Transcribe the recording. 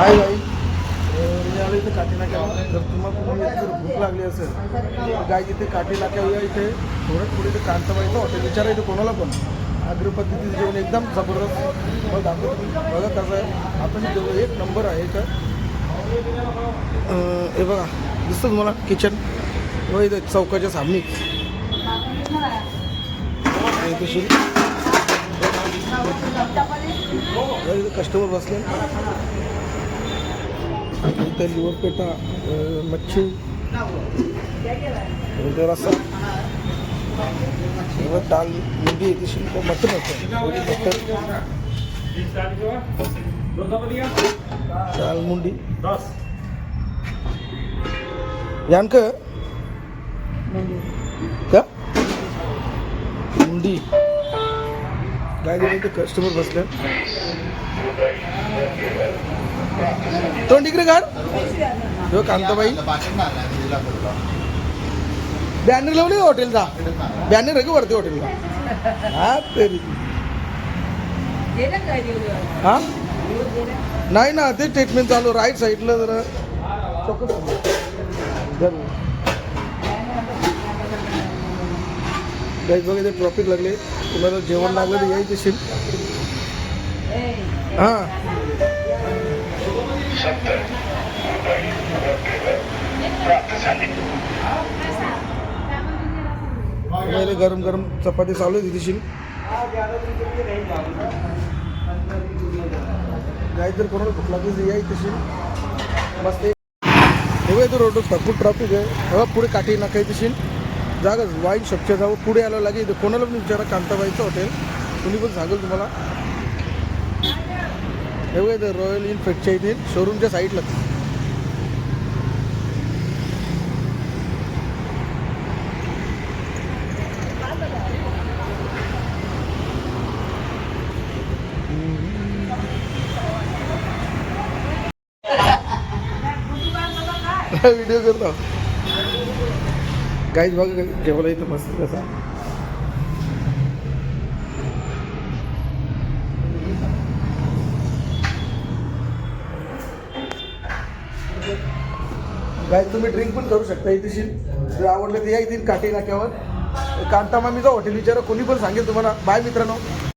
हाय भाई. मी आलो इथे काठी नाक्यावर जर तुम्हाला कुठे जर भूक लागली असेल तर गाय इथे काठी नाक्यावर या इथे? थोडं पुढे इथे कांताबाईचं हॉटेल विचारा इथे कोणाला पण. अग्रपद्धतीचं जेवण एकदम जबरदस्त. मग दाखवतो बघा कसं आहे. आपण जेवण एक नंबर आहे का हे बघा दिसतं तुम्हाला किचन व इथे चौकाच्या सामने. कस्टमर बसले. पेटा लिवर पेटा मच्छी. इथे रस्सा. इथे डाल मुंडी येते शिल्प मटन होतं. दाल डाल मुंडी यानक का? मुंडी काय दिलं ते कस्टमर बसले दोन डिग्री काढ. हो कांताबाई. बॅनर लावले हॉटेलचा. बॅनर आहे का वरती हॉटेलला हा तरी हा? नाही ना ते ट्रीटमेंट चालू. राईट साईडला जरा चौकट गाईज बघा ते ट्रॉफिक लागले. तुम्हाला जेवण लागलं तर यायचे शिल हां. पहिले गरम गरम चपाती चालू आहे तिथे शिल कोणाला भूक लागली तर याय तशी मस्त हे बघा इथं रोड भरपूर ट्रॉफिक आहे. हवा पुढे काठी नाका तशी जागाच वाईन शॉपच्या जावं. पुढे यायला लागेल. इथं कोणाला पण विचारा कांताबाईचं हॉटेल कुणी पण सांगेल तुम्हाला. एवढे ते रॉयल इनफेक्टच्या इथे शोरूमच्या साईडला व्हिडिओ करतो. गाईज बघा जेवायला इथं मस्त कसा. गाय तुम्ही ड्रिंक पण करू शकता इथे जर आवडलं तर या इथे काठी नाक्यावर कांता मामीचं हॉटेल विचारा कोणी पण सांगेल तुम्हाला. बाय मित्रांनो.